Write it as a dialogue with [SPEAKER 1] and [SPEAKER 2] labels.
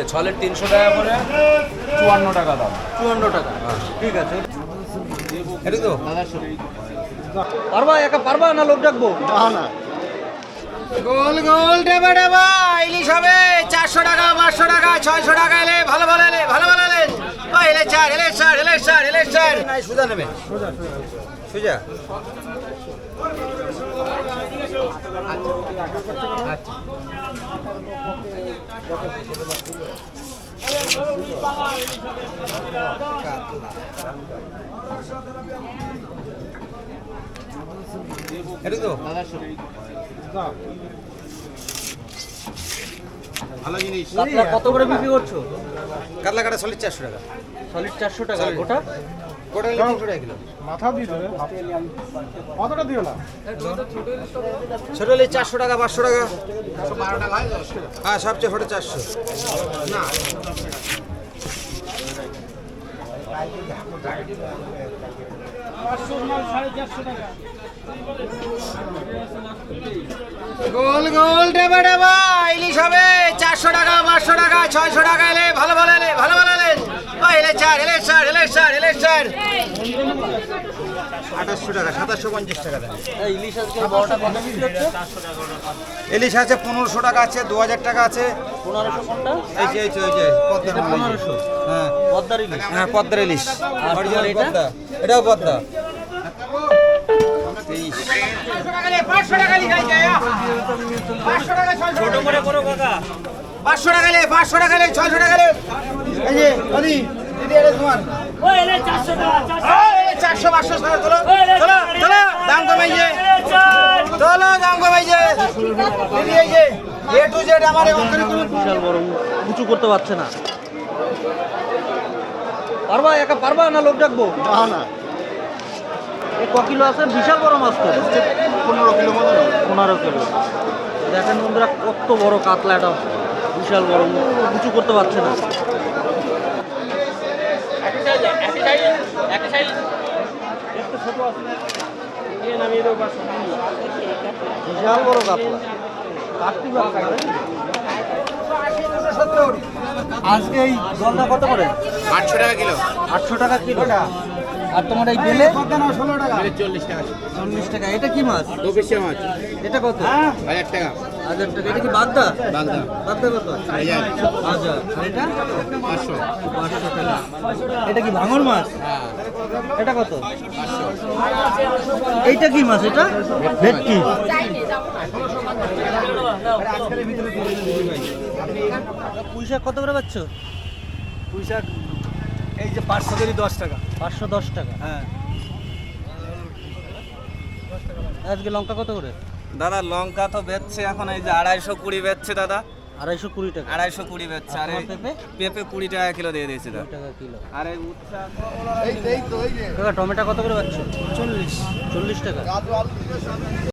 [SPEAKER 1] যে ছলের তিনশো টাকা করে চুয়ান্ন টাকা দাম।
[SPEAKER 2] চুয়ান্ন টাকা। ঠিক আছে।
[SPEAKER 1] এটা তো?
[SPEAKER 2] পারবা? একা পারবা না লোক ডাকবো
[SPEAKER 3] গোল গোল ডেবা ডেবা। ইলিশ হবে। চারশো টাকা পাঁচশো টাকা ছয়শো টাকা এলে ভালো ভালো এলে ভালো ভালো এলে। এলে চার এলে চার এলে চার এলে চার। নাই সুজা নেবে। সুজা?
[SPEAKER 1] এটা তো?
[SPEAKER 2] কাতলা কত করে বিক্রি করছ?
[SPEAKER 1] কাতলা কাটা ছলের চারশো টাকা।
[SPEAKER 2] সলিড চারশো টাকা। গোটা
[SPEAKER 1] গোটা হলে তিনশো কিলো
[SPEAKER 4] মাথা দিয়ে দেবে কতটা দিও না?
[SPEAKER 1] ছোট হলে চারশো টাকা পাঁচশো টাকা। হ্যাঁ সবচেয়ে ছোটো চারশো।
[SPEAKER 3] গোল গোল ডেবা ডেবা ইলিশ হবে। চারশো টাকা পাঁচশো টাকা ছয়শো টাকা এলে ভালো ভালো এলে ভালো ভালো এলে ও এলে চার এলে চার এলে চার এলে চার।
[SPEAKER 1] আঠাশশো টাকা সাতাশশো পঞ্চাশ টাকা
[SPEAKER 2] ইলিশ
[SPEAKER 1] আছে পনেরোশো টাকা আছে দু হাজার টাকা আছে।
[SPEAKER 2] পনেরোশো কোনটা?
[SPEAKER 1] এই যে এই যে পদ্মার।
[SPEAKER 2] পনেরোশো।
[SPEAKER 1] হ্যাঁ।
[SPEAKER 2] পদ্মার ইলিশ?
[SPEAKER 1] হ্যাঁ পদ্মার ইলিশ।
[SPEAKER 2] এটা?
[SPEAKER 1] পদ্মা। এটাও পদ্মা।
[SPEAKER 3] পাঁচশো টাকা পাঁচশো টাকা ছয়শো টাকা। এই যে দিদি দিদি এটা তোমার। চারশো চারশো পাঁচশো টাকা তোলো তোলো তোলো দাম কমাইছে। তোলো দাম কমাইছে। দিদি এই যে এ টু জেড আমার এই অঙ্কনে কোনো
[SPEAKER 2] বিশাল বড় উঁচু করতে পারছে না। পারবা একা পারবা না লোক ডাকবো?
[SPEAKER 4] না
[SPEAKER 2] এই ক কিলো আছে? বিশাল বড় মাছ তো।
[SPEAKER 4] পনেরো কিলো মতো।
[SPEAKER 2] পনেরো কিলো। দেখেন বন্ধুরা কত বড় কাতলা এটা বিশাল বড় উঁচু করতে পারছে না। বিশাল বড় কাতলা। আজকে এই জলটা কত করে?
[SPEAKER 1] আটশো টাকা কিলো।
[SPEAKER 2] আটশো টাকা কিলো। আর তোমার এই বেলে?
[SPEAKER 4] ষোলো টাকা
[SPEAKER 1] চল্লিশ টাকা।
[SPEAKER 2] চল্লিশ টাকা। এটা কি মাছ?
[SPEAKER 1] দু মাছ।
[SPEAKER 2] এটা কত?
[SPEAKER 1] হাজার টাকা।
[SPEAKER 2] হাজার টাকা এটা কি বাগদা?
[SPEAKER 1] বাগদা।
[SPEAKER 2] বাগদা কত?
[SPEAKER 1] হাজার
[SPEAKER 2] হাজার। আর এটা?
[SPEAKER 1] পাঁচশো।
[SPEAKER 2] পাঁচশো টাকা। এটা কি ভাঙর মাছ? এটা কত? এইটা কি মাছ এটা? ভেটকি। পুঁইশাক কত করে পাচ্ছ?
[SPEAKER 4] পুঁইশাক এই যে পাঁচশো কেজি দশ টাকা।
[SPEAKER 2] পাঁচশো দশ টাকা।
[SPEAKER 4] হ্যাঁ।
[SPEAKER 2] আজকে লঙ্কা কত করে?
[SPEAKER 1] দাদা লঙ্কা তো বেচছে এখন এই যে আড়াইশো কুড়ি বেচছে দাদা।
[SPEAKER 2] আড়াইশো কুড়ি টাকা।
[SPEAKER 1] আড়াইশো কুড়ি বেচছে। আর
[SPEAKER 2] পেঁপে?
[SPEAKER 1] পেঁপে কুড়ি টাকা কিলো দিয়ে দিয়েছে দাদা।
[SPEAKER 2] টাকা কিলো।
[SPEAKER 1] আর এই উচ্ছা
[SPEAKER 2] টমেটো কত করে পাচ্ছ চল্লিশ। চল্লিশ টাকা।